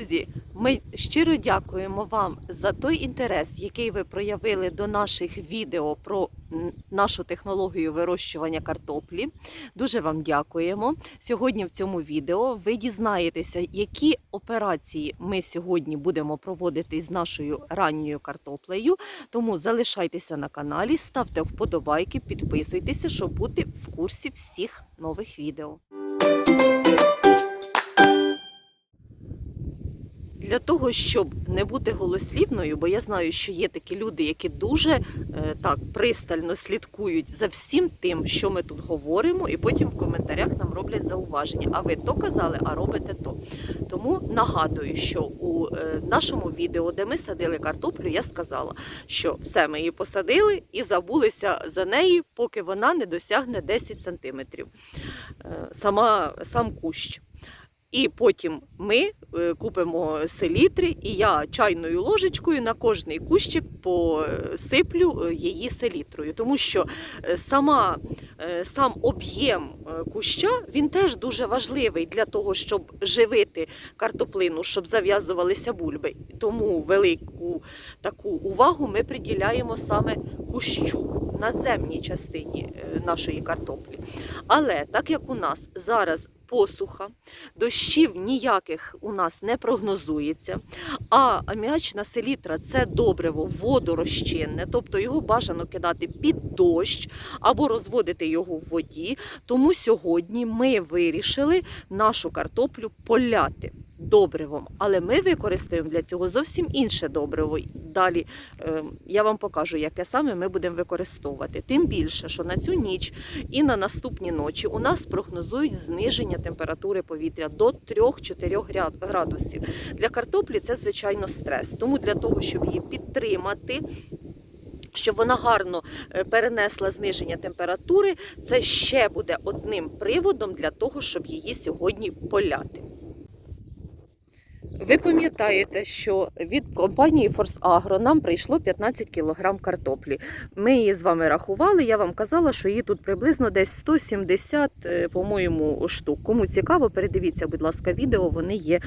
Друзі, ми щиро дякуємо вам за той інтерес, який ви проявили до наших відео про нашу технологію вирощування картоплі. Дуже вам дякуємо. Сьогодні в цьому відео ви дізнаєтеся, які операції ми сьогодні будемо проводити з нашою ранньою картоплею. Тому залишайтеся на каналі, ставте вподобайки, підписуйтеся, щоб бути в курсі всіх нових відео. Для того, щоб не бути голослівною, бо я знаю, що є такі люди, які дуже е, так пристально слідкують за всім тим, що ми тут говоримо, і потім в коментарях нам роблять зауваження. А ви то казали, а робите то. Тому нагадую, що у е, нашому відео, де ми садили картоплю, я сказала, що все ми її посадили і забулися за неї, поки вона не досягне 10 сантиметрів. Е, Сама сам кущ. І потім ми е, купимо селітри, і я чайною ложечкою на кожний кущик посиплю е, її селітрою, тому що е, сама, сам об'єм куща він теж дуже важливий для того, щоб живити картоплину, щоб зав'язувалися бульби. Тому велику таку увагу ми приділяємо саме кущу надземній частині нашої картоплі. Але так як у нас зараз посуха, дощів ніяких у нас не прогнозується. А аміачна селітра це добриво водорозчинне, тобто його бажано кидати під дощ або розводити його в воді. Тому сьогодні ми вирішили нашу картоплю поляти. Добривом, але ми використаємо для цього зовсім інше добриво. Далі е, я вам покажу, яке саме ми будемо використовувати. Тим більше, що на цю ніч і на наступні ночі у нас прогнозують зниження температури повітря до 3-4 градусів. Для картоплі це звичайно стрес. Тому для того, щоб її підтримати. Щоб вона гарно е, перенесла зниження температури, це ще буде одним приводом для того, щоб її сьогодні поляти. Ви пам'ятаєте, що від компанії Форс Агро нам прийшло 15 кг картоплі. Ми її з вами рахували. Я вам казала, що її тут приблизно десь 170, е, по-моєму, штук. Кому цікаво, передивіться, будь ласка, відео, вони є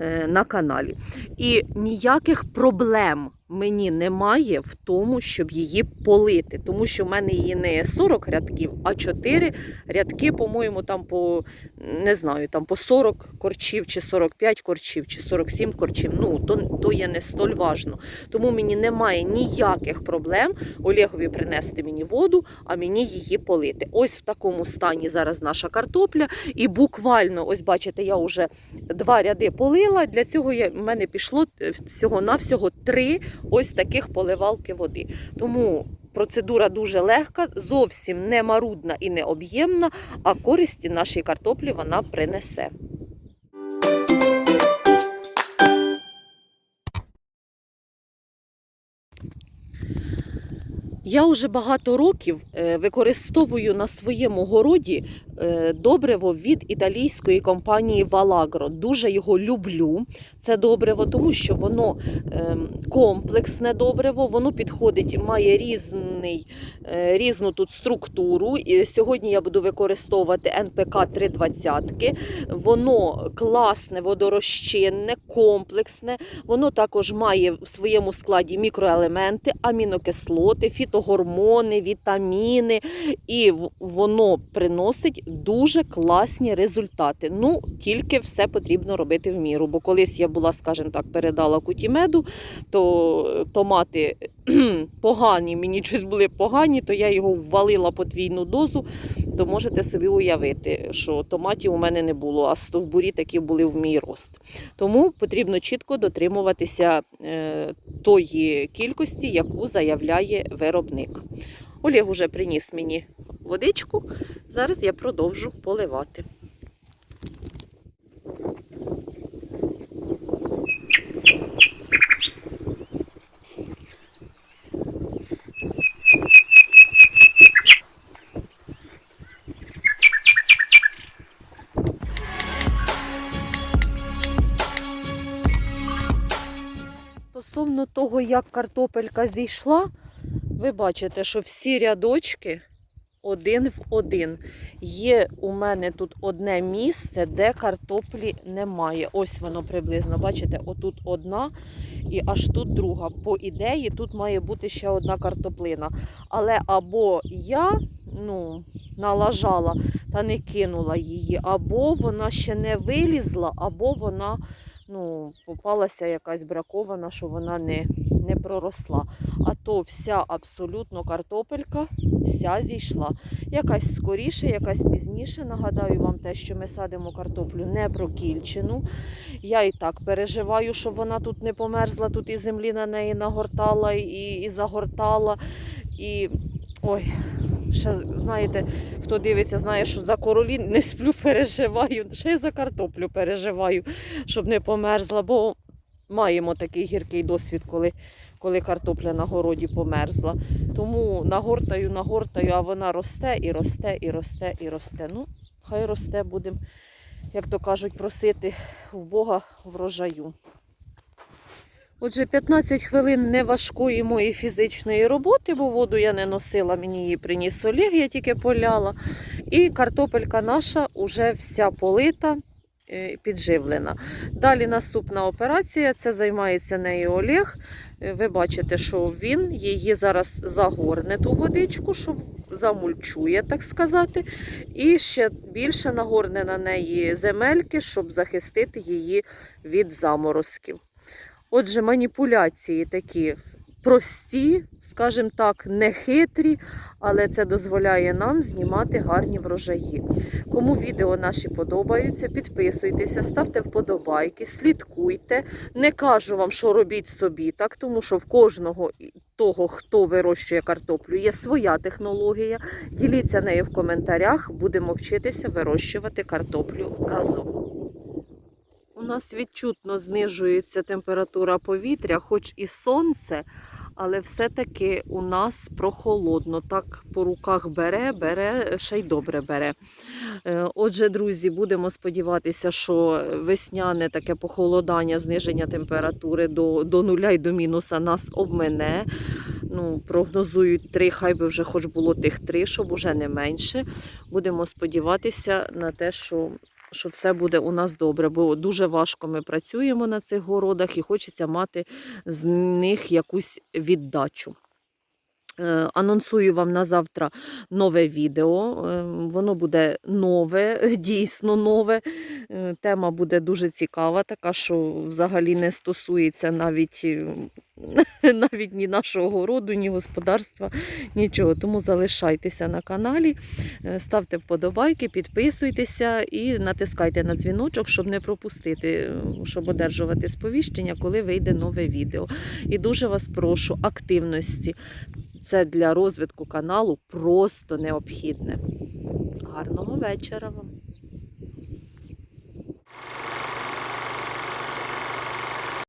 е, на каналі. І ніяких проблем мені немає в тому, щоб її полити, тому що в мене її не 40 рядків, а 4 рядки, по-моєму, там по не знаю, там по 40 корчів, чи 45 корчів, чи 47 корчів. Ну то, то є не столь важно. Тому мені немає ніяких проблем Олегові принести мені воду, а мені її полити. Ось в такому стані зараз наша картопля. І буквально, ось бачите, я вже два ряди полила. Для цього я, в мене пішло е, всього-навсього три ось таких поливалки води. Тому процедура дуже легка, зовсім не марудна і не об'ємна, а користі нашій картоплі вона принесе. Я вже багато років е, використовую на своєму городі добриво від італійської компанії Vaлагro. Дуже його люблю. Це добриво, тому що воно ем, комплексне добриво, воно підходить, має різний, е, різну тут структуру. Сьогодні я буду використовувати НПК 320. Воно класне, водорозчинне, комплексне. Воно також має в своєму складі мікроелементи, амінокислоти, фітогормони, вітаміни, і воно приносить дуже класні результати. Ну, тільки все потрібно робити в міру. Бо колись я була, скажімо так, передала кутімеду, то томати погані, мені щось були погані, то я його ввалила подвійну дозу. То можете собі уявити, що томатів у мене не було, а стовбурі такі були в мій рост. Тому потрібно чітко дотримуватися е, тої кількості, яку заявляє виробник. Олег уже приніс мені водичку. Зараз я продовжу поливати. Стосовно того, як картопелька зійшла, ви бачите, що всі рядочки один в один. Є у мене тут одне місце, де картоплі немає. Ось воно приблизно. Бачите, отут одна і аж тут друга. По ідеї, тут має бути ще одна картоплина. Але або я ну, налажала та не кинула її, або вона ще не вилізла, або вона ну, попалася якась бракована, що вона не, не проросла. А то вся абсолютно картопелька, вся зійшла. Якась скоріше, якась пізніше. Нагадаю вам те, що ми садимо картоплю не прокільчену. Я і так переживаю, щоб вона тут не померзла, тут і землі на неї нагортала, і, і загортала. І ой, ще знаєте, хто дивиться, знає, що за королі не сплю, переживаю. Ще й за картоплю переживаю, щоб не померзла, бо маємо такий гіркий досвід, коли, коли картопля на городі померзла. Тому нагортаю, нагортаю, а вона росте і росте, і росте, і росте. Ну, хай росте, будемо, як то кажуть, просити в Бога врожаю. Отже, 15 хвилин неважкої моєї фізичної роботи, бо воду я не носила, мені її приніс Олег, я тільки поляла. І картопелька наша вже вся полита, підживлена. Далі наступна операція, це займається нею Олег. Е, Ви бачите, що він її зараз загорне ту водичку, щоб замульчує, так сказати. І ще більше нагорне на неї земельки, щоб захистити її від заморозків. Отже, маніпуляції такі прості, скажімо так, не хитрі, але це дозволяє нам знімати гарні врожаї. Кому відео наші подобаються, підписуйтеся, ставте вподобайки, слідкуйте. Не кажу вам, що робіть собі, так, тому що в кожного того, хто вирощує картоплю, є своя технологія. Діліться нею в коментарях, будемо вчитися вирощувати картоплю разом. У нас відчутно знижується температура повітря, хоч і сонце, але все-таки у нас прохолодно. Так по руках бере, бере, ще й добре бере. Е, Отже, друзі, будемо сподіватися, що весняне таке похолодання, зниження температури до, до нуля і до мінуса нас обмене. Ну, прогнозують три, хай би вже хоч було тих три, щоб уже не менше. Будемо сподіватися на те, що що все буде у нас добре, бо дуже важко ми працюємо на цих городах і хочеться мати з них якусь віддачу. Е, Анонсую вам на завтра нове відео. Е, Воно буде нове, дійсно нове. Е, Тема буде дуже цікава, така, що взагалі не стосується навіть, навіть ні нашого городу, ні господарства, нічого. Тому залишайтеся на каналі, е, ставте вподобайки, підписуйтеся і натискайте на дзвіночок, щоб не пропустити, е, щоб одержувати сповіщення, коли вийде нове відео. І дуже вас прошу активності. Це для розвитку каналу просто необхідне. Гарного вечора вам!